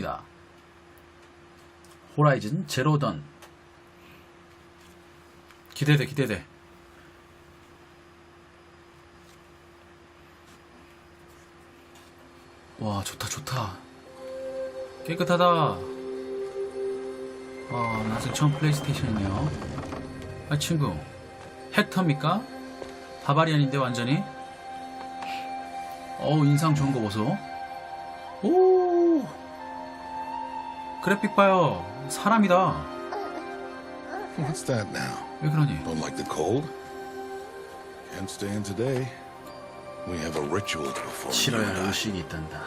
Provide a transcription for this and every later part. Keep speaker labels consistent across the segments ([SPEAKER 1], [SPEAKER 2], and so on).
[SPEAKER 1] 입니다. 호라이즌 제로던. 기대돼 기대돼. 와 좋다 좋다. 깨끗하다. 아 나중에 처음 플레이스테이션이네요. 아 친구. 헥터입니까? 바바리안인데 완전히? 어우 인상 좋은 거 보소. 오 그래픽 봐요 사람이다
[SPEAKER 2] What's that now?
[SPEAKER 1] 왜 그러니
[SPEAKER 2] Don't like the cold? Can't stay in today. We have a ritual to perform. and
[SPEAKER 1] 할
[SPEAKER 2] I.
[SPEAKER 1] 의식이 있단다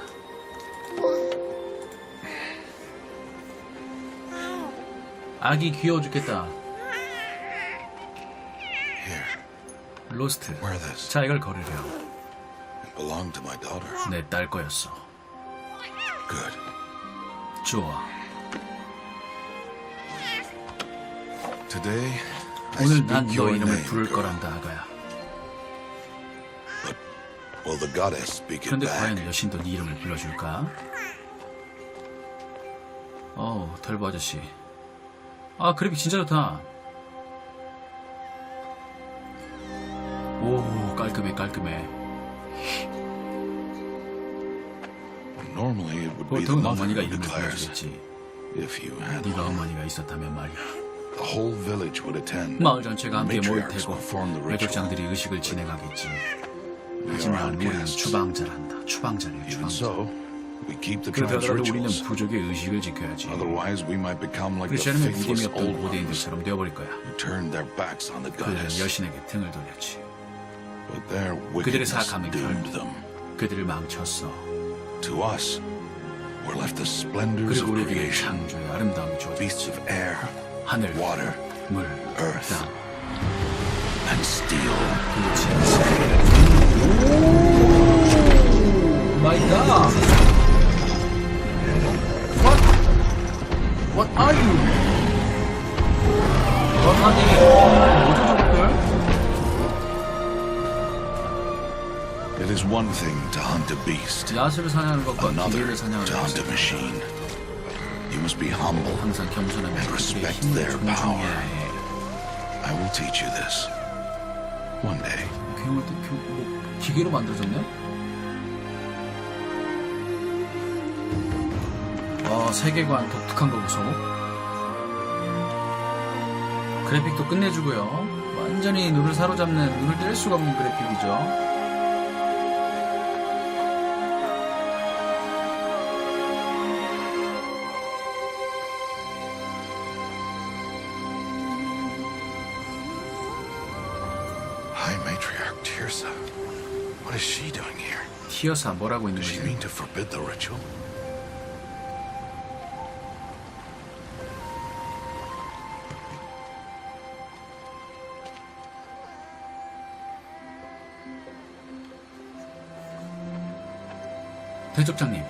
[SPEAKER 1] 아기 귀여워 죽겠다
[SPEAKER 2] Here,
[SPEAKER 1] 로스트
[SPEAKER 2] wear this.
[SPEAKER 1] 자 이걸 거르려
[SPEAKER 2] It belonged to my daughter.
[SPEAKER 1] 내 딸 거였어
[SPEAKER 2] Good.
[SPEAKER 1] 좋아
[SPEAKER 2] Today, I
[SPEAKER 1] 오늘 난
[SPEAKER 2] speak
[SPEAKER 1] 너
[SPEAKER 2] your
[SPEAKER 1] 이름을
[SPEAKER 2] name,
[SPEAKER 1] 부를
[SPEAKER 2] girl.
[SPEAKER 1] 거란다 아가야
[SPEAKER 2] Will the goddess speak it
[SPEAKER 1] 그런데
[SPEAKER 2] back?
[SPEAKER 1] 과연 여신도 네 이름을 불러줄까? 어우 털보 아저씨 아 그래픽 진짜 좋다 오 깔끔해 깔끔해
[SPEAKER 2] Normally, it would be the
[SPEAKER 1] 보통
[SPEAKER 2] mother
[SPEAKER 1] 어머니가
[SPEAKER 2] who
[SPEAKER 1] 이름을
[SPEAKER 2] declares.
[SPEAKER 1] 불러주겠지
[SPEAKER 2] If you had
[SPEAKER 1] 네가
[SPEAKER 2] one,
[SPEAKER 1] 어머니가 있었다면 말이야
[SPEAKER 2] the whole village would attend.
[SPEAKER 1] 마을 전체가 함께 모일 테고. 외족장들이 의식을 진행하겠지 하지만 우리는. 추방자란다
[SPEAKER 2] Even
[SPEAKER 1] 추방자 그러더라도 우리는. 부족의 의식을 지켜야지 그렇지 않으면
[SPEAKER 2] faithless
[SPEAKER 1] 믿음이 없던
[SPEAKER 2] old ones
[SPEAKER 1] 고대인들처럼 되어버릴 거야
[SPEAKER 2] who turned their backs on the
[SPEAKER 1] 그들은. 여신에게 등을 돌렸지 그들의
[SPEAKER 2] doomed
[SPEAKER 1] 결국. 그들을 망쳤어
[SPEAKER 2] To us, were left the splendors
[SPEAKER 1] 그리고 우리에게 창조의 아름다움이 주어졌지 하늘,
[SPEAKER 2] water,
[SPEAKER 1] 물,
[SPEAKER 2] earth.
[SPEAKER 1] 땅
[SPEAKER 2] and steel.
[SPEAKER 1] 그렇지 마이 갓 What? What are you? What are they? 뭐죠 저것들?
[SPEAKER 2] It is one thing to hunt a beast,
[SPEAKER 1] 야수를 사냥하는 것과
[SPEAKER 2] another
[SPEAKER 1] 기계를 사냥하는
[SPEAKER 2] to hunt a
[SPEAKER 1] 것은
[SPEAKER 2] machine. You must be humble.
[SPEAKER 1] 항상 겸손하며
[SPEAKER 2] And
[SPEAKER 1] 그들의
[SPEAKER 2] respect
[SPEAKER 1] 힘을
[SPEAKER 2] their
[SPEAKER 1] 존중해야
[SPEAKER 2] power.
[SPEAKER 1] 해
[SPEAKER 2] I will teach you this. One day.
[SPEAKER 1] 괴물 때 교- 뭐, 기계로 만들어졌네? 어, 세계관 독특한 거 보소. 그래픽도 끝내주고요. 완전히 눈을 사로잡는, 눈을 뗄 수가 없는 그래픽이죠.
[SPEAKER 2] here?
[SPEAKER 1] 티어사 뭐라고 있는
[SPEAKER 2] Does she
[SPEAKER 1] 거지?
[SPEAKER 2] mean to forbid the ritual?
[SPEAKER 1] 대족장님,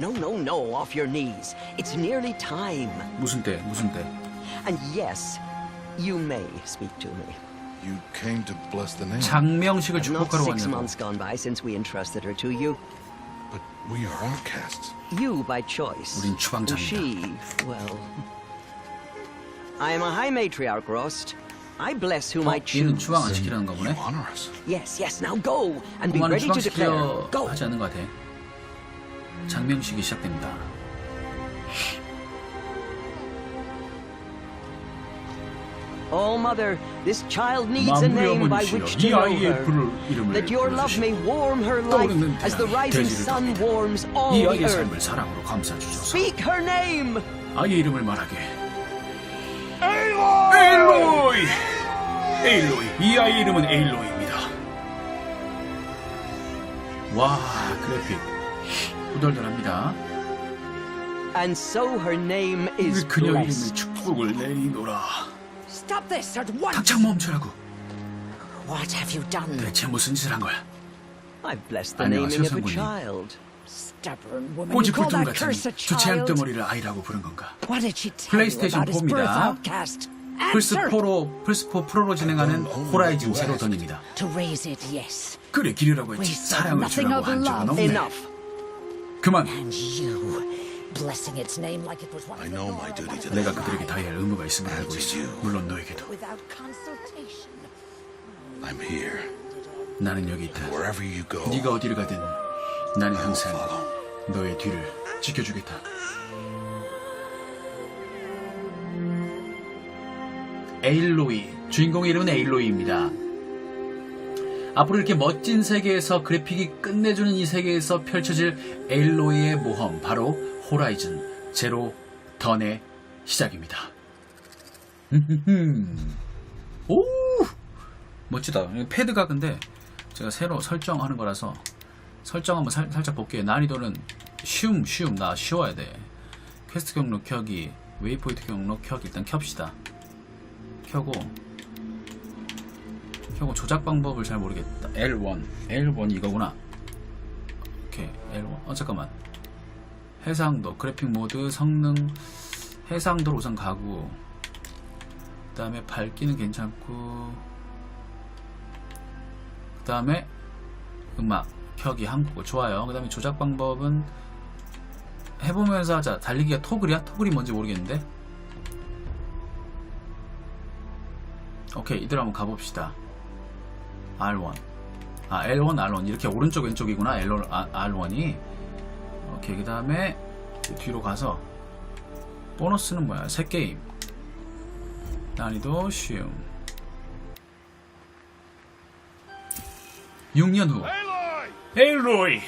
[SPEAKER 3] No, no, no, off your knees. It's nearly time.
[SPEAKER 1] 무슨 때, 무슨 때?
[SPEAKER 3] And yes, you may speak to me.
[SPEAKER 2] You came to bless the name.
[SPEAKER 1] 장명식을
[SPEAKER 3] Not
[SPEAKER 1] 축복하러
[SPEAKER 3] six
[SPEAKER 1] 왔냐고.
[SPEAKER 3] months gone by since we entrusted her to you.
[SPEAKER 2] But we are outcasts.
[SPEAKER 3] You by choice.
[SPEAKER 1] 우린 추방자입니다.
[SPEAKER 3] She, well. I am a high matriarch, Rost. I bless whom I
[SPEAKER 1] 어, 얘는
[SPEAKER 3] choose.
[SPEAKER 1] 추방 안 시키라는가
[SPEAKER 2] You
[SPEAKER 1] 보네?
[SPEAKER 2] honor us.
[SPEAKER 3] Yes, yes, now go and be
[SPEAKER 1] 그만은
[SPEAKER 3] ready to declare.
[SPEAKER 1] 추방시키려
[SPEAKER 3] Go.
[SPEAKER 1] 하지 않는 것 같아. 장명식이 시작됩니다.
[SPEAKER 3] Oh, mother, this child needs a name by which
[SPEAKER 1] 이
[SPEAKER 3] to know
[SPEAKER 1] 아이의
[SPEAKER 3] her. That your love may warm her life as the rising sun warms all
[SPEAKER 1] 이
[SPEAKER 3] the earth. Speak her name.
[SPEAKER 1] 아이의 이름을 말하게. 에일로이! 에일로이. 이 아이의 이름은 에일로이입니다. 와, 그래픽. 후덜덜합니다.
[SPEAKER 3] And so her name is
[SPEAKER 1] 그녀 이름의
[SPEAKER 3] blessed.
[SPEAKER 1] 축복을 내리노라.
[SPEAKER 4] Stop this at once!
[SPEAKER 1] 당장 멈추라고.
[SPEAKER 4] What have you done?
[SPEAKER 1] 대체 무슨 짓을 한 거야?
[SPEAKER 3] I've blessed the
[SPEAKER 1] 안녕하세요,
[SPEAKER 3] naming of a
[SPEAKER 1] 상군님.
[SPEAKER 3] child.
[SPEAKER 4] Stubborn woman. You call
[SPEAKER 1] 꼬지풀통
[SPEAKER 4] that
[SPEAKER 1] 같은
[SPEAKER 4] curse a
[SPEAKER 1] 저
[SPEAKER 4] child?
[SPEAKER 1] 재앙덩어리를 아이라고 부른 건가?
[SPEAKER 4] What did she tell you
[SPEAKER 1] 플레이스테이션
[SPEAKER 4] about his birth
[SPEAKER 1] 4입니다.
[SPEAKER 4] outcast?
[SPEAKER 1] 플스
[SPEAKER 4] Answer!
[SPEAKER 1] 4로 플스 4 프로로 진행하는 호라이즌 제로 던입니다.
[SPEAKER 4] To raise it, yes.
[SPEAKER 1] 그래 기르라고 했지
[SPEAKER 4] We said
[SPEAKER 1] 사랑을
[SPEAKER 4] nothing
[SPEAKER 1] 주라고
[SPEAKER 4] of
[SPEAKER 1] 한 적은
[SPEAKER 4] love.
[SPEAKER 1] 없네.
[SPEAKER 3] Enough.
[SPEAKER 1] 그만.
[SPEAKER 4] And you, blessing its name like it was one
[SPEAKER 2] I
[SPEAKER 4] of the
[SPEAKER 2] know my duty to
[SPEAKER 1] 내가. 그들에게 다해야 할 의무가 있음을 알고 있어. 물론 너에게도.
[SPEAKER 4] Without consultation.
[SPEAKER 2] I'm here.
[SPEAKER 1] 나는 여기 있다.
[SPEAKER 2] Wherever you go,
[SPEAKER 1] 네가 어디를 가든 나는
[SPEAKER 2] I'll
[SPEAKER 1] 항상
[SPEAKER 2] follow.
[SPEAKER 1] 너의 뒤를 지켜주겠다. 에일로이 주인공의 이름은 에일로이입니다. 앞으로 이렇게 멋진 세계에서 그래픽이 끝내주는 이 세계에서 펼쳐질 에일로이의 모험 바로 호라이즌 제로 던의 시작입니다. 오 멋지다. 패드가 근데 제가 새로 설정하는 거라서 설정 한번 살, 살짝 볼게요. 난이도는 쉬움 쉬움 나 쉬워야 돼. 퀘스트 경로 켜기 웨이포인트 경로 켜기 일단 켭시다. 켜고 켜고 조작 방법을 잘 모르겠다. L1 L1 이거구나. 오케이 L1 어 잠깐만 해상도 그래픽 모드 성능 해상도로 우선 가고 그 다음에 밝기는 괜찮고 그 다음에 음악 켜기 한국어. 좋아요. 그 다음에 조작 방법은 해보면서 하자. 달리기가 토글이야? 토글이 뭔지 모르겠는데. 오케이 이대로 한번 가봅시다. R1 아 L1 R1 이렇게 오른쪽 왼쪽이구나. L1, R1이 오케이 그 다음에 뒤로 가서 보너스는 뭐야? 새 게임. 난이도 쉬움. 6년 후. 에일로이!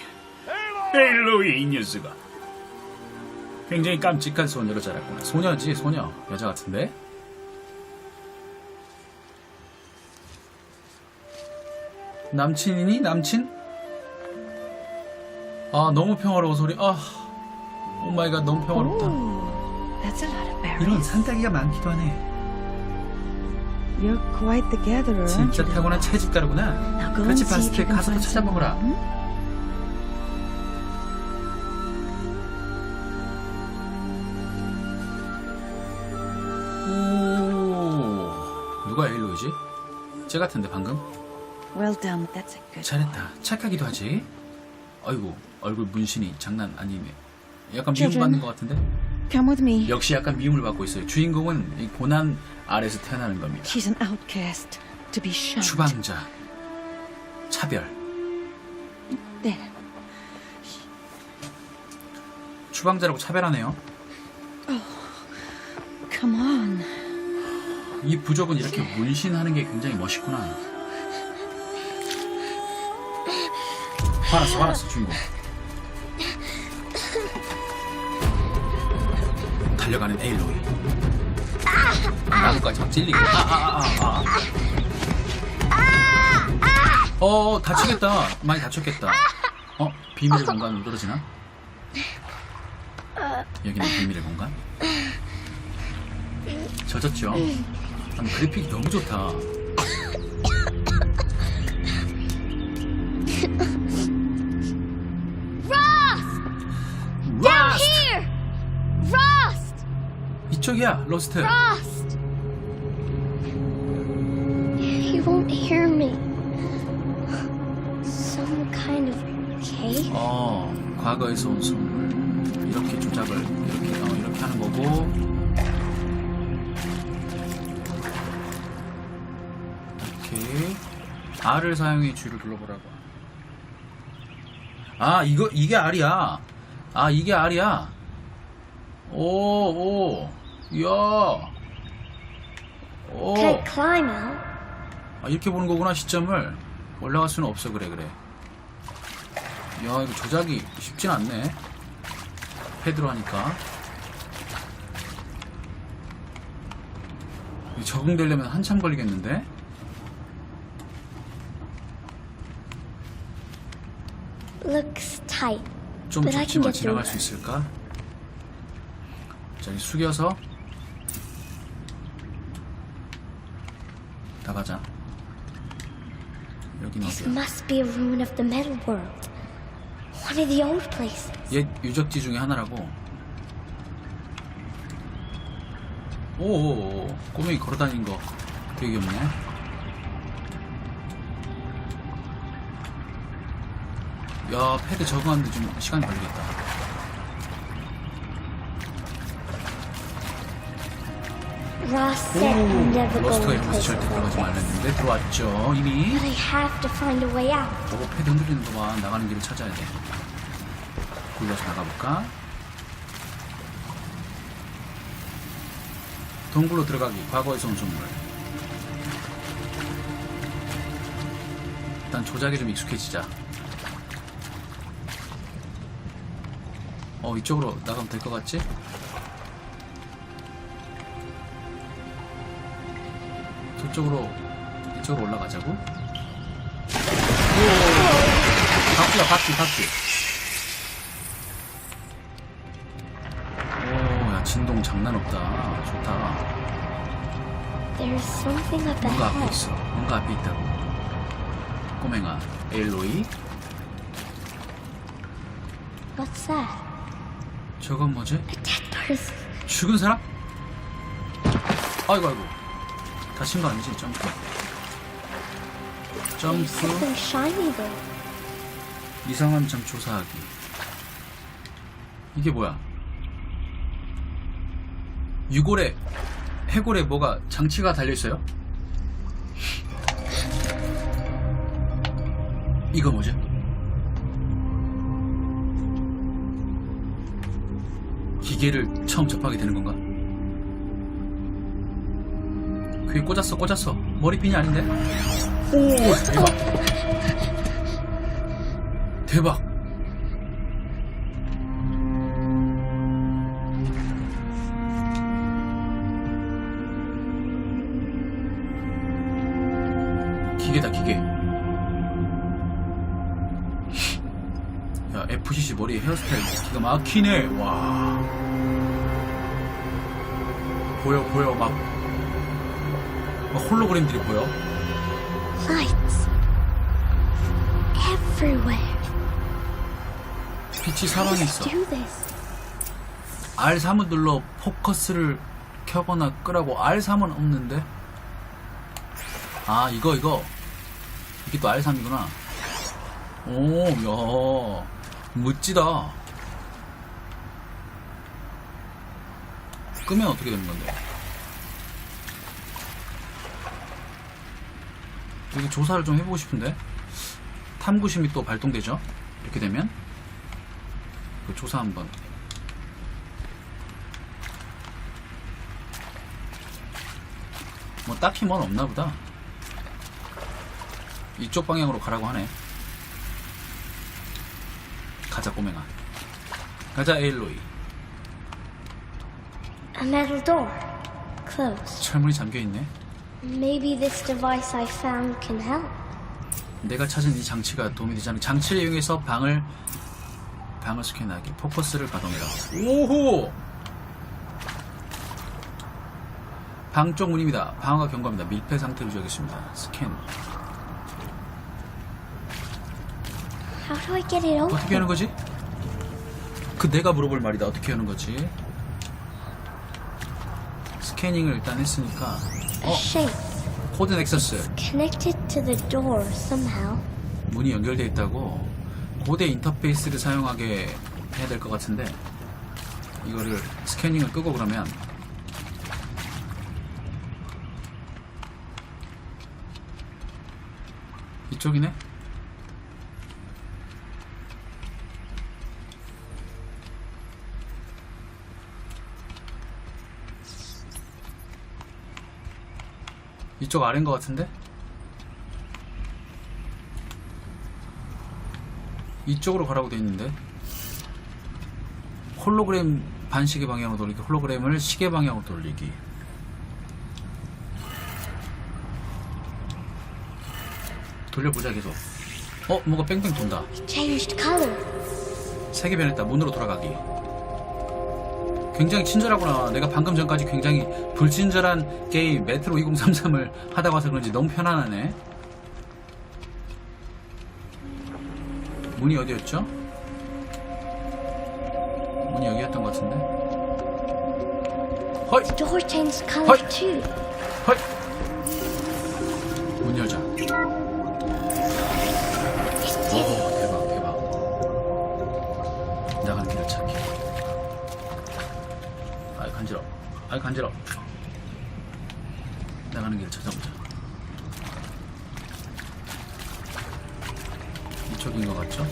[SPEAKER 1] 에일로이! 이 녀석아 굉장히 깜찍한 소녀로 자랐구나. 소녀지 소녀. 여자 같은데? 남친이니 남친? 아 너무 평화로워 소리 아 오마이갓 너무 평화롭다
[SPEAKER 5] That's a lot of berries.
[SPEAKER 1] 이런 산딸기가 많기도 하네
[SPEAKER 5] You're quite the gatherer, aren't
[SPEAKER 1] 진짜
[SPEAKER 5] you?
[SPEAKER 1] 타고난 채집가루구나
[SPEAKER 5] Now go
[SPEAKER 1] 그렇지
[SPEAKER 5] and see if
[SPEAKER 1] 바스켓
[SPEAKER 5] you can
[SPEAKER 1] 가서 또
[SPEAKER 5] find some.
[SPEAKER 1] 찾아먹어라
[SPEAKER 5] Hmm?
[SPEAKER 1] 오 누가 에일로이지? 쟤 같은데 방금?
[SPEAKER 5] Well done. That's a good.
[SPEAKER 1] 잘했다 착하기도 하지 아이고 얼굴 문신이 장난 아니네 약간 미움. 받는 것 같은데
[SPEAKER 5] Come with me.
[SPEAKER 1] 역시 약간 미움을 받고 있어요 주인공은 이 고난 아래서 태어나는 겁니다
[SPEAKER 5] She's an outcast to be shunned.
[SPEAKER 1] 추방자 차별
[SPEAKER 5] There.
[SPEAKER 1] 추방자라고 차별하네요
[SPEAKER 5] Come on.
[SPEAKER 1] 이 부족은 이렇게 문신하는 게 굉장히 멋있구나 화났어 화났어 주인공 달려가는 에일로이. 나무까지 막 찔리고 아아 아 아 어 다치겠다. 많이 다쳤겠다. 어 비밀의 공간으로 떨어지나? 여기는 비밀의 공간? 젖었죠? 아니, 그래픽이 너무 좋다 이쪽이야 러스트.
[SPEAKER 6] Frost! He won't hear me. Some kind of cake?
[SPEAKER 1] 어 과거에서 온 선물. 이렇게 조작을 이렇게 어, 이렇게 하는 거고. 이렇게 R을 사용해 G를 눌러보라고. 아 이거 이게 R이야. 아 이게 R이야. 오 오 이야 오? 아, 이렇게 보는 거구나 시점을 올라갈 수는 없어 그래 그래 야 이거 조작이 쉽진 않네 패드로 하니까 적응되려면 한참 걸리겠는데
[SPEAKER 6] Looks tight.
[SPEAKER 1] 좀
[SPEAKER 6] through
[SPEAKER 1] 지나갈. 수 있을까? 자, 이 숙여서 다 가자 여긴
[SPEAKER 6] This
[SPEAKER 1] 어디야?
[SPEAKER 6] must be a ruin of the metal world. One of the old places.
[SPEAKER 1] 옛 유적지 중에 하나라고. 오오오 꼬맹이 걸어다닌 거 되게 귀엽네. 야 패드 적응하는데 좀 시간이 걸리겠다
[SPEAKER 6] places
[SPEAKER 1] 절대 들어가지. 말랬는데 들어왔죠 이미
[SPEAKER 6] But I have to find a way out.
[SPEAKER 1] 저거 패드 흔들리는 거봐 나가는 길을 찾아야 돼 굴러서 나가볼까 동굴로 들어가기 과거에서 온 선물 일단 조작에 좀 익숙해지자 어 이쪽으로 나가면 될 것 같지? 저쪽으로 이쪽으로 올라가자고 바퀴야 바퀴 바퀴 오야 진동 장난 없다 좋다
[SPEAKER 6] There's something up
[SPEAKER 1] 뭔가 앞에
[SPEAKER 6] ahead.
[SPEAKER 1] 있어 뭔가 앞에 있다고 꼬맹아 에일로이
[SPEAKER 6] What's that?
[SPEAKER 1] 저건 뭐지?
[SPEAKER 6] A dead person.
[SPEAKER 1] 죽은 사람? 아이고 아이고 다친 거 아니지 점프 점프. 이상한 점 조사하기 이게 뭐야 유골에 해골에 뭐가 장치가 달려 있어요? 이거 뭐지? 기계를 처음 접하게 되는 건가? 그게 꽂았어 꽂았어. 머리핀이 아닌데? 오 대박. 대박. 기계다 기계. 야 FCC 머리 헤어스타일 기가 막히네. 와. 보여 보여 막, 막 홀로그램들이 보여?
[SPEAKER 6] Lights. Everywhere.
[SPEAKER 1] 빛이 사방에 있어.
[SPEAKER 6] Do this.
[SPEAKER 1] R3을 눌러 포커스를 켜거나 끄라고. R3은 없는데? 아 이거 이거. 이게 또 R3이구나. 오 야 멋지다. 끄면 어떻게 되는 건데 여기 조사를 좀 해보고 싶은데 탐구심이 또 발동되죠 이렇게 되면 그 조사 한번 뭐 딱히 뭔 없나 보다. 이쪽 방향으로 가라고 하네. 가자 꼬맹아. 가자 에일로이.
[SPEAKER 6] A metal door. Closed.
[SPEAKER 1] 철문이 잠겨 있네.
[SPEAKER 6] Maybe this device I found can help.
[SPEAKER 1] 내가 찾은 이 장치가 도움이 되지 않는 장치를 이용해서 방을 방을 스캔하기 포커스를 가동해라. 오호. 방 쪽 문입니다. 방어가 경고합니다. 밀폐 상태로 유지하겠습니다. 스캔.
[SPEAKER 6] How do I get it open?
[SPEAKER 1] 어떻게 하는 거지? 그 내가 물어볼 말이다. 어떻게 하는 거지? 스캐닝을 일단 했으니까
[SPEAKER 6] shape
[SPEAKER 1] 코드 넥서스
[SPEAKER 6] connected to the door somehow.
[SPEAKER 1] 문이 연결되어 있다고 고대 인터페이스를 사용하게 해야 될 것 같은데 이거를 스캐닝을 끄고 그러면 이쪽이네? 이쪽 아래인 것 같은데? 이쪽으로 가라고 돼 있는데 홀로그램 반시계 방향으로 돌리기 홀로그램을 시계 방향으로 돌리기 돌려보자 계속 어? 뭐가 뺑뺑 돈다. 색이 변했다 문으로 돌아가기 굉장히 친절하구나 내가 방금 전까지 굉장히 불친절한 게임 메트로 2033을 하다 와서 그런지 너무 편안하네 문이 어디였죠? 문이 여기였던 것 같은데 헐!
[SPEAKER 6] The door changed color
[SPEAKER 1] Hi.
[SPEAKER 6] too.
[SPEAKER 1] 헐! 아이 간지러. 나가는 길 찾아보자. 이쪽인 것 같죠?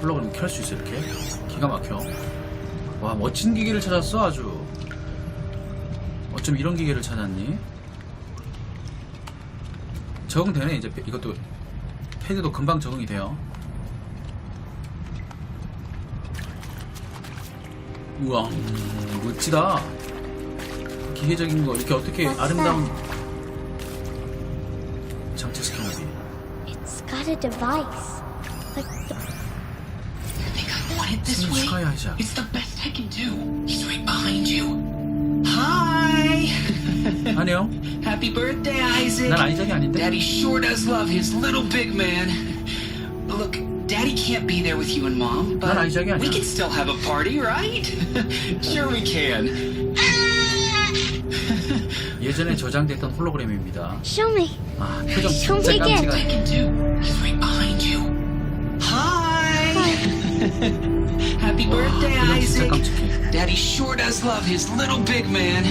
[SPEAKER 1] 홀로그램 켤수 있어 이렇게 기가 막혀. 와 멋진 기계를 찾았어 아주. 어쩜 이런 기계를 찾았니? 적응되네 이제 패- 이것도 패드도 금방 적응이 돼요. 우와 음, 멋지다. 기계적인 거 이렇게 어떻게
[SPEAKER 6] What's
[SPEAKER 1] 아름다운 장치시키는지.
[SPEAKER 6] It's got a device. Like the
[SPEAKER 7] I think I want it this
[SPEAKER 1] 생일
[SPEAKER 7] way.
[SPEAKER 1] 축하해 아이자.
[SPEAKER 7] It's the best I can do. He's right behind you. Hi!
[SPEAKER 1] 안녕.
[SPEAKER 7] Happy birthday, Isaac.
[SPEAKER 1] 난 아이작이 아닌데.
[SPEAKER 7] Daddy sure does love his little big man. Look, Daddy can't be there with you and Mom, but
[SPEAKER 1] 난 아이작이 아니야.
[SPEAKER 7] we can still have a party, right? sure we can.
[SPEAKER 1] 예전에 저장됐던 홀로그램입니다.
[SPEAKER 6] show me.
[SPEAKER 1] 아 표정
[SPEAKER 6] Show
[SPEAKER 1] 진짜
[SPEAKER 6] me again.
[SPEAKER 1] 깜찍한.
[SPEAKER 7] I can do. He's right behind you. Hi! Happy birthday,
[SPEAKER 1] 표정 진짜
[SPEAKER 7] Isaac.
[SPEAKER 1] 깜찍해.
[SPEAKER 7] Daddy sure does love his little big man.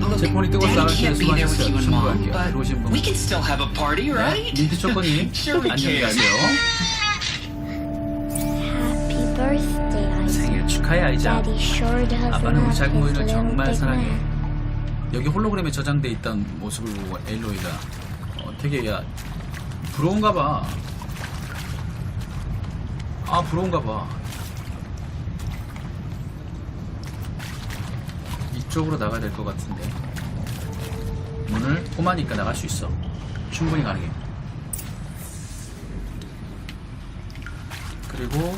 [SPEAKER 7] Look,
[SPEAKER 1] 제 폰이 뜨거워서
[SPEAKER 7] Daddy
[SPEAKER 1] 때
[SPEAKER 7] can't be there with
[SPEAKER 1] 수고하셨어요.
[SPEAKER 7] you and Mom,
[SPEAKER 1] 신고할게요.
[SPEAKER 7] but
[SPEAKER 1] 들어오신 분.
[SPEAKER 7] we can still have a party,
[SPEAKER 1] 네,
[SPEAKER 7] right?
[SPEAKER 1] 민트 초코님
[SPEAKER 7] Sure we
[SPEAKER 1] 안녕히
[SPEAKER 7] can.
[SPEAKER 1] 가세요.
[SPEAKER 6] Happy birthday, Isaac.
[SPEAKER 1] 생일 축하해 아이자.
[SPEAKER 6] Daddy sure does
[SPEAKER 1] 아빠는 우리
[SPEAKER 6] love
[SPEAKER 1] 작은
[SPEAKER 6] his
[SPEAKER 1] 모이를
[SPEAKER 6] little
[SPEAKER 1] 정말
[SPEAKER 6] big
[SPEAKER 1] 사랑해.
[SPEAKER 6] man.
[SPEAKER 1] 여기 홀로그램에 저장돼 있던 모습을 보고 엘로이가 어, 되게 야 부러운가 봐. 아 부러운가 봐. 이쪽으로 나가야 될 것 같은데 문을 꼬마니까 나갈 수 있어. 충분히 가능해. 그리고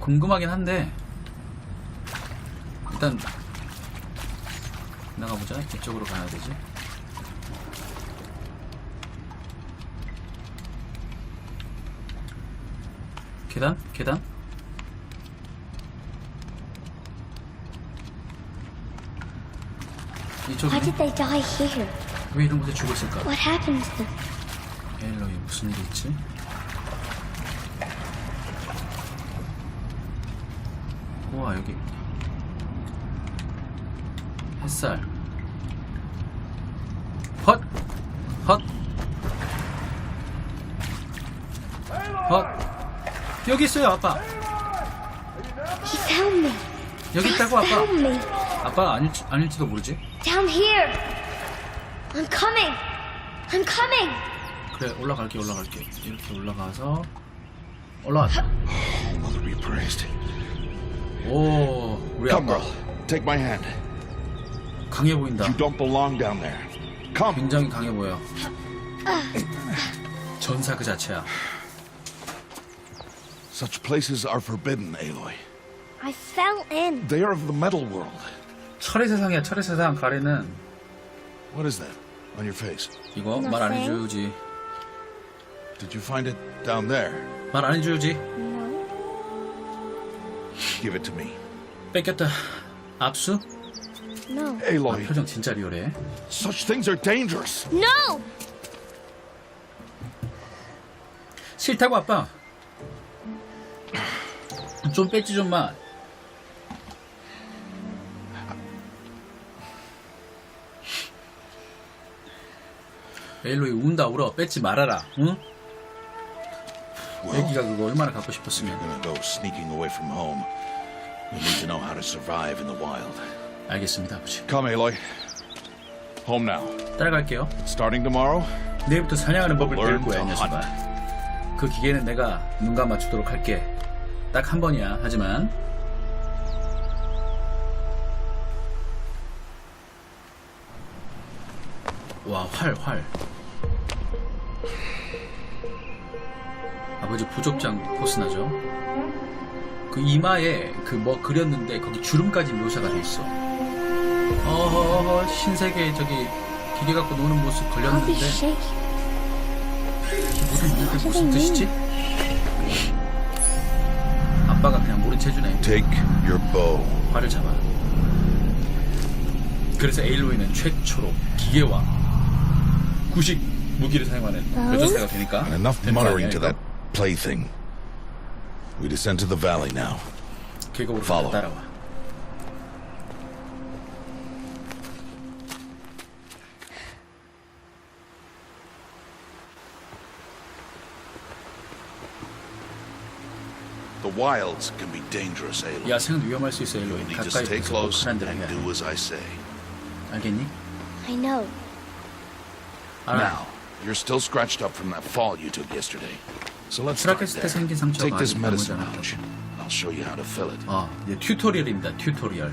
[SPEAKER 1] 궁금하긴 한데 일단 나가보자 이쪽으로 가야 되지 계단? 계단?
[SPEAKER 6] Why
[SPEAKER 1] 이쪽이네
[SPEAKER 6] did they die here?
[SPEAKER 1] 왜 이런 곳에 죽어 있을까?
[SPEAKER 6] What happened to them?
[SPEAKER 1] 엘로이 무슨 일이 있지? 우와 여기 햇살 헛! 헛! 헛! 여기 있어요 아빠
[SPEAKER 6] He found me.
[SPEAKER 1] 여기 있다고 아빠
[SPEAKER 6] found me.
[SPEAKER 1] 아빠 아닐지, 아닐지도 모르지
[SPEAKER 6] Down here. I'm coming. I'm coming.
[SPEAKER 1] 그래 올라갈게 올라갈게 이렇게 올라가서 올라왔다
[SPEAKER 2] Mother be praised.
[SPEAKER 1] 오 우리
[SPEAKER 2] Come,
[SPEAKER 1] 아빠
[SPEAKER 2] girl. Take my hand.
[SPEAKER 1] 강해 보인다
[SPEAKER 2] You don't belong down there. Come.
[SPEAKER 1] 굉장히 강해 보여. 전사 그 자체야.
[SPEAKER 2] Such places are forbidden, Aloy.
[SPEAKER 6] I fell in.
[SPEAKER 2] They are of the metal world.
[SPEAKER 1] 철의 세상이야, 철의 세상. 가래는
[SPEAKER 2] What is that on your face?
[SPEAKER 1] 이거 말 안
[SPEAKER 6] Nothing.
[SPEAKER 1] 해주지.
[SPEAKER 2] Did you find it down there?
[SPEAKER 1] 말 안 해주지.
[SPEAKER 6] No.
[SPEAKER 2] Give it to me.
[SPEAKER 1] 뺏겼다. 압수?
[SPEAKER 6] No.
[SPEAKER 1] 아,
[SPEAKER 2] Aloy,
[SPEAKER 1] 표정 진짜 리얼해.
[SPEAKER 2] such things are dangerous.
[SPEAKER 6] No.
[SPEAKER 1] 싫다고 아빠. 좀 뺐지 좀 마. 엘로이 운다 울어 뺏지 말아라 응?
[SPEAKER 2] Well,
[SPEAKER 1] 애기가 그거 얼마나 갖고 싶었으면
[SPEAKER 2] gonna go sneaking away from home. You need to know how to survive in the wild.
[SPEAKER 1] 알겠습니다 아버지
[SPEAKER 2] Come, Aloy. Home now.
[SPEAKER 1] 따라갈게요
[SPEAKER 2] Starting tomorrow,
[SPEAKER 1] 내일부터 사냥하는 법을 배울
[SPEAKER 2] Learn
[SPEAKER 1] 거야, 이
[SPEAKER 2] to
[SPEAKER 1] 녀석아. 그 기계는 내가 눈 감아주도록 할게. 딱 한 번이야. 하지만 와, 활, 활. 아버지 부족장 포스나죠. 그 이마에 그 뭐 그렸는데 거기 주름까지 묘사가 돼 있어. 어허, 신세계 저기 기계 갖고 노는 모습 걸렸는데. 무슨 이게 무슨 뜻이지? 아빠가 그냥 모른 체주네.
[SPEAKER 2] take your bow.
[SPEAKER 1] 활을 잡아. 그래서 에일로이는 최초로 기계와 구식 무기를 사용하는 교전사가 되니까.
[SPEAKER 2] And enough muttering to that plaything. We descend to the valley now.
[SPEAKER 1] 계곡으로
[SPEAKER 2] Follow.
[SPEAKER 1] 따라와.
[SPEAKER 2] The wilds can be dangerous, Aloy.
[SPEAKER 1] 야생은 위험할 수 있어,
[SPEAKER 2] You
[SPEAKER 1] 엘로이.
[SPEAKER 2] need to
[SPEAKER 1] 가까이
[SPEAKER 2] stay
[SPEAKER 1] 가서
[SPEAKER 2] close
[SPEAKER 1] 하는
[SPEAKER 2] and
[SPEAKER 1] 대로 해야 돼.
[SPEAKER 2] do as I say.
[SPEAKER 1] 알겠니?
[SPEAKER 6] I know.
[SPEAKER 1] 알아.
[SPEAKER 2] Now, you're still scratched up from that fall you took yesterday. So let's start
[SPEAKER 1] 수락했을 때
[SPEAKER 2] there.
[SPEAKER 1] 생긴 상처가
[SPEAKER 2] Take this
[SPEAKER 1] 아직
[SPEAKER 2] medicine
[SPEAKER 1] 남지
[SPEAKER 2] pouch. I'll show you how to fill it.
[SPEAKER 1] 어, 이제 튜토리얼입니다. 튜토리얼.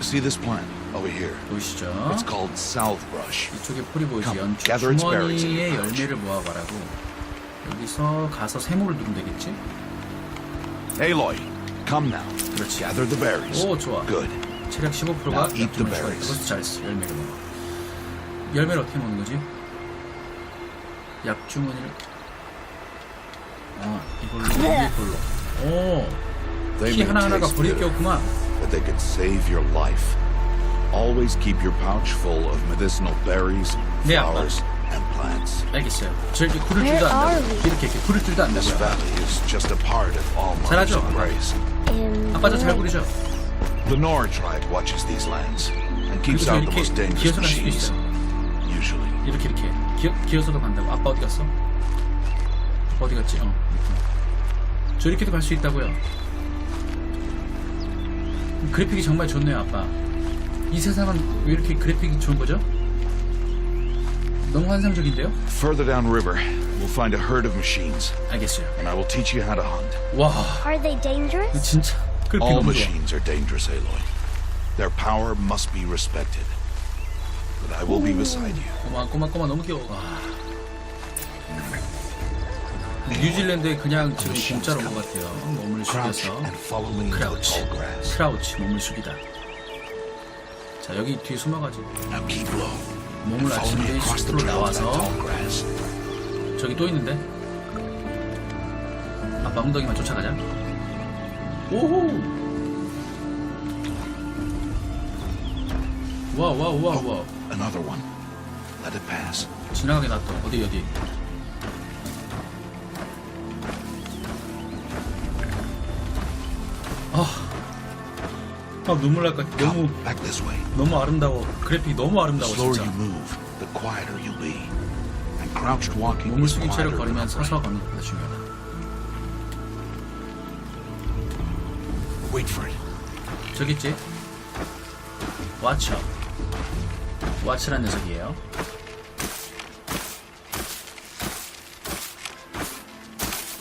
[SPEAKER 2] See this plant over here?
[SPEAKER 1] 보이시죠?
[SPEAKER 2] It's called salve brush.
[SPEAKER 1] 이쪽에 풀이 보이지?
[SPEAKER 2] Come,
[SPEAKER 1] 연초
[SPEAKER 2] gather its berries in
[SPEAKER 1] 주머니에
[SPEAKER 2] your pouch.
[SPEAKER 1] 열매를 모아봐라고. 여기서 가서 세모를 누르면 되겠지?
[SPEAKER 2] Aloy, come now.
[SPEAKER 1] 그렇지.
[SPEAKER 2] Gather the berries.
[SPEAKER 1] 오, 좋아.
[SPEAKER 2] Good.
[SPEAKER 1] 체력 15%가
[SPEAKER 2] Now eat the berries.
[SPEAKER 1] 그것도 잘했어. 열매를 먹어. 열매를 어떻게 먹는 거지? 약주머니를 아 이걸로 이걸로 오
[SPEAKER 2] They
[SPEAKER 1] 키
[SPEAKER 2] may
[SPEAKER 1] 하나하나가
[SPEAKER 2] taste
[SPEAKER 1] 불이
[SPEAKER 2] bitter,
[SPEAKER 1] 꼈구만
[SPEAKER 2] but they could save your life. Always keep your pouch full of medicinal berries,
[SPEAKER 1] Yeah,
[SPEAKER 2] flowers, plants.
[SPEAKER 1] 알겠어요 저 이렇게 굴을
[SPEAKER 6] Where
[SPEAKER 1] 안다고
[SPEAKER 6] are we?
[SPEAKER 1] 이렇게 이렇게 굴을 줄도
[SPEAKER 2] This
[SPEAKER 1] 안다고요
[SPEAKER 2] valley is just a part of all Mother's
[SPEAKER 1] 잘하죠?
[SPEAKER 2] embrace.
[SPEAKER 6] In
[SPEAKER 1] 아빠도 잘 부르죠
[SPEAKER 2] The Nora tribe watches these lands and keeps out the
[SPEAKER 1] 이렇게
[SPEAKER 2] most dangerous
[SPEAKER 1] 기어서 갈 수도
[SPEAKER 2] machines.
[SPEAKER 1] 있어요
[SPEAKER 2] Usually.
[SPEAKER 1] 이렇게 이렇게 기어, 기어서도 간다고 아빠 어디 갔어? 어디 갔지? 어저 이렇게도 갈 수 있다고요 그래픽이 정말 좋네요 아빠 이 세상은 왜 이렇게 그래픽이 좋은 거죠? 너무 환상적인데요?
[SPEAKER 2] Further downriver, we'll find a herd of machines,
[SPEAKER 1] 알겠어요
[SPEAKER 2] and I will teach you how to hunt.
[SPEAKER 1] 와
[SPEAKER 6] Are they dangerous?
[SPEAKER 1] 진짜 그래픽
[SPEAKER 2] All
[SPEAKER 1] 너무 좋아
[SPEAKER 2] machines are dangerous, Aloy. Their power must be respected. But I will be beside you.
[SPEAKER 1] 꼬마 꼬마 꼬마 너무 귀여워 와. 뉴질랜드에 그냥 지금 공짜로 온것 같아요 몸을
[SPEAKER 2] Crouch
[SPEAKER 1] 숙여서
[SPEAKER 2] and follow me into the
[SPEAKER 1] 크라우치
[SPEAKER 2] tall grass.
[SPEAKER 1] 크라우치 몸을 숙이다 자 여기 뒤에 숨어가지고
[SPEAKER 2] Now keep low.
[SPEAKER 1] 몸을
[SPEAKER 2] Follow me
[SPEAKER 1] 아침에
[SPEAKER 2] across the
[SPEAKER 1] 10%
[SPEAKER 2] trail to that
[SPEAKER 1] 나와서. 저기 또 있는데 아빠 엉덩이만 쫓아가자 오호 와와와와. 지나가게 놔둬 어디 어디 아 눈물 같아 너무. 너무 아름다워 그래픽이 너무 아름다워 진짜
[SPEAKER 2] you move, the quieter you'll be. And crouched walking
[SPEAKER 1] 몸을 숙인 채로 걸으면
[SPEAKER 2] upright.
[SPEAKER 1] 서서 걷는 것보다 중요하다
[SPEAKER 2] Wait for it.
[SPEAKER 1] 저기 있지? 와처 와처란 녀석이에요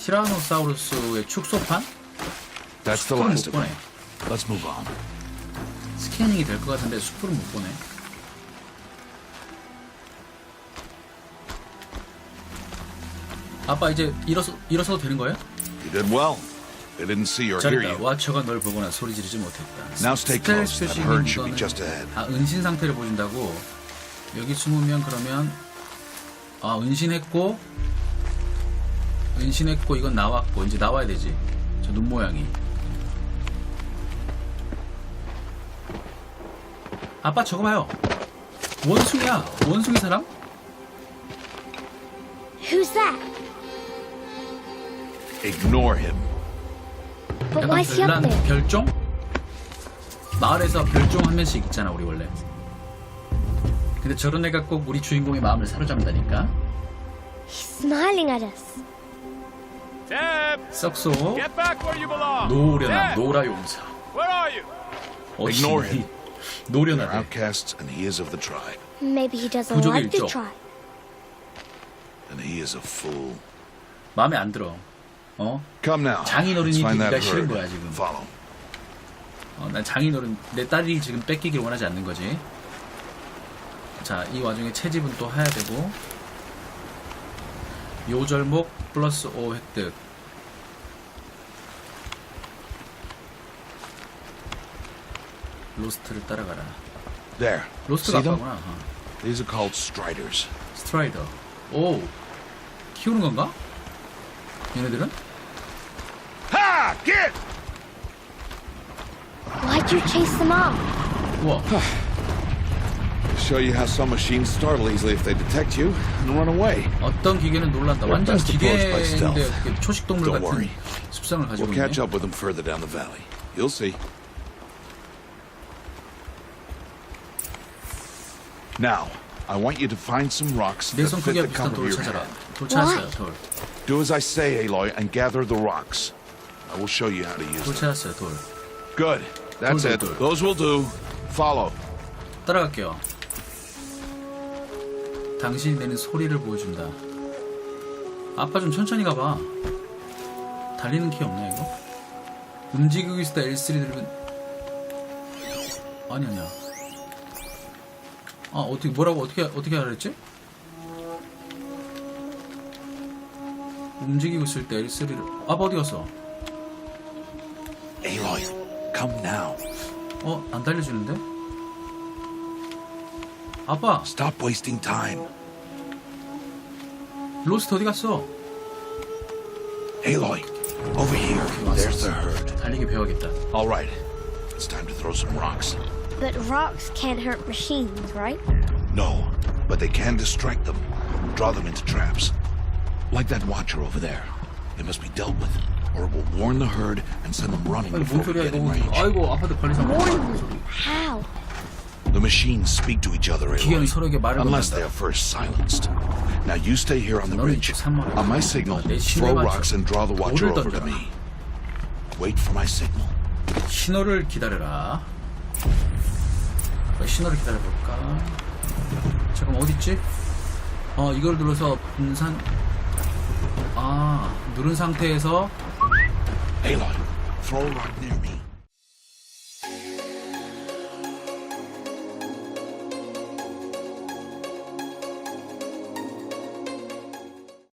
[SPEAKER 1] 티라노사우루스의 축소판?
[SPEAKER 2] That's the last of them. Let's move on.
[SPEAKER 1] 스캐닝이 될 것 같은데 숲을 못 보네 아빠 이제 일어서, 일어서도 되는 거예요?
[SPEAKER 2] You did well. They didn't see or hear you.
[SPEAKER 1] 와처가 널 보거나 소리 지르지 못했다
[SPEAKER 2] Now stay close.
[SPEAKER 1] 스텔스
[SPEAKER 2] herd should be just ahead.
[SPEAKER 1] 아 은신 상태를 보여준다고 여기 숨으면 그러면 아 은신했고 은신했고 이건 나왔고 이제 나와야 되지 저 눈 모양이 아빠 저거 봐요 원숭이야 원숭이 사람?
[SPEAKER 6] Who's that?
[SPEAKER 2] Ignore him.
[SPEAKER 6] But why is he up
[SPEAKER 1] 별난
[SPEAKER 6] there?
[SPEAKER 1] 별종? 마을에서 별종 한 명씩 있잖아 우리 원래 근데 저런 애가 꼭 우리 주인공의 마음을 사로잡는다니까
[SPEAKER 6] He's smiling at us.
[SPEAKER 1] 썩소
[SPEAKER 8] Get back where you belong. Deb,
[SPEAKER 1] 노라 용사
[SPEAKER 8] Where are you?
[SPEAKER 2] Ignore him. They're
[SPEAKER 1] 노련하대
[SPEAKER 2] outcasts, and he is of the tribe.
[SPEAKER 6] Maybe he doesn't
[SPEAKER 1] 부족의
[SPEAKER 6] like the
[SPEAKER 1] 일족.
[SPEAKER 6] tribe.
[SPEAKER 2] And he is a fool.
[SPEAKER 1] 마음에 안 들어 어?
[SPEAKER 2] Come now.
[SPEAKER 1] 장인어른이
[SPEAKER 2] Let's find that
[SPEAKER 1] 되기가 싫은. 거야, 지금.
[SPEAKER 2] Follow.
[SPEAKER 1] 어, 난 장인어른 내 딸이 지금 뺏기길 원하지 않는 거지 자 이 와중에 채집은 또 해야 되고 요절목 플러스 5 획득 로스트를 따라가라
[SPEAKER 2] There.
[SPEAKER 1] 로스트가
[SPEAKER 2] See them?
[SPEAKER 1] 아빠구나 어.
[SPEAKER 2] These are called striders.
[SPEAKER 1] 스트라이더 오 키우는 건가? 얘네들은?
[SPEAKER 2] Ha! Get!
[SPEAKER 6] Why'd you chase them off?
[SPEAKER 1] 우와
[SPEAKER 2] Show you how some machines startle easily if they detect you and run away.
[SPEAKER 1] 어떤 기계는 놀란다.
[SPEAKER 2] They're
[SPEAKER 1] 완전
[SPEAKER 2] best approached by
[SPEAKER 1] 기계인데
[SPEAKER 2] stealth.
[SPEAKER 1] 어떻게 초식동물
[SPEAKER 2] Don't
[SPEAKER 1] 같은
[SPEAKER 2] worry.
[SPEAKER 1] 습성을 가지고
[SPEAKER 2] We'll
[SPEAKER 1] 있네.
[SPEAKER 2] catch up with them further down the valley. You'll see. Now, I want you to find some rocks that
[SPEAKER 1] 내손
[SPEAKER 2] fit
[SPEAKER 1] 크기와
[SPEAKER 2] the
[SPEAKER 1] 비슷한
[SPEAKER 2] cup of
[SPEAKER 1] 돌을
[SPEAKER 2] your
[SPEAKER 1] 찾아라.
[SPEAKER 2] hand.
[SPEAKER 1] 돌 찾았어요. 돌.
[SPEAKER 2] Do as I say, Aloy, and gather the rocks. I will show you how to use
[SPEAKER 1] 돌
[SPEAKER 2] them.
[SPEAKER 1] 찾았어요. 돌.
[SPEAKER 2] Good. That's
[SPEAKER 1] 돌,
[SPEAKER 2] it.
[SPEAKER 1] 돌, 돌.
[SPEAKER 2] Those will do. Follow.
[SPEAKER 1] 따라갈게요. 당신이 내는 소리를 보여준다. 아빠 좀 천천히 가봐. 달리는 키 없나 이거? 움직이고 있을 때 L3 누르면 아니 아니야. 아 어떻게 뭐라고 어떻게 어떻게 하랬지? 움직이고 있을 때 L3를 아빠 어디 갔어?
[SPEAKER 2] Aloy, come now.
[SPEAKER 1] 어 안 달려주는데? 아빠
[SPEAKER 2] Stop wasting time.
[SPEAKER 1] 로스트 어디 갔어?
[SPEAKER 2] Aloy, over here. There's the herd.
[SPEAKER 1] 달리기 배워야겠다.
[SPEAKER 2] All right. It's time to throw some rocks.
[SPEAKER 6] But rocks can't hurt machines, right?
[SPEAKER 2] No, but they can distract them, draw them into traps. Like that watcher over there. It must be dealt with, or it will warn the herd and send them running
[SPEAKER 1] 아니 뭔
[SPEAKER 2] before we
[SPEAKER 1] 소리야
[SPEAKER 2] get in
[SPEAKER 1] 이거
[SPEAKER 2] range.
[SPEAKER 1] 아이고 아파트 관리사
[SPEAKER 6] Warn them. How?
[SPEAKER 2] The machines speak to each other,
[SPEAKER 1] 기계는
[SPEAKER 2] Aloy,
[SPEAKER 1] 서로에게 말을
[SPEAKER 2] unless they
[SPEAKER 1] 건넨다
[SPEAKER 2] are first silenced. Now you stay here on the
[SPEAKER 1] 너는
[SPEAKER 2] ridge.
[SPEAKER 1] 이쪽 산모를
[SPEAKER 2] On my signal,
[SPEAKER 1] 내
[SPEAKER 2] throw
[SPEAKER 1] 신호에
[SPEAKER 2] rocks
[SPEAKER 1] 맞춰
[SPEAKER 2] and draw the watcher
[SPEAKER 1] 돌을
[SPEAKER 2] over to
[SPEAKER 1] 던져라.
[SPEAKER 2] me. Wait for my signal.
[SPEAKER 1] 신호를 기다려라 자, 신호를 기다려볼까 잠깐 어딨지? 어 이걸 눌러서 분산 아 누른 상태에서
[SPEAKER 2] Aloy, throw a rock near me.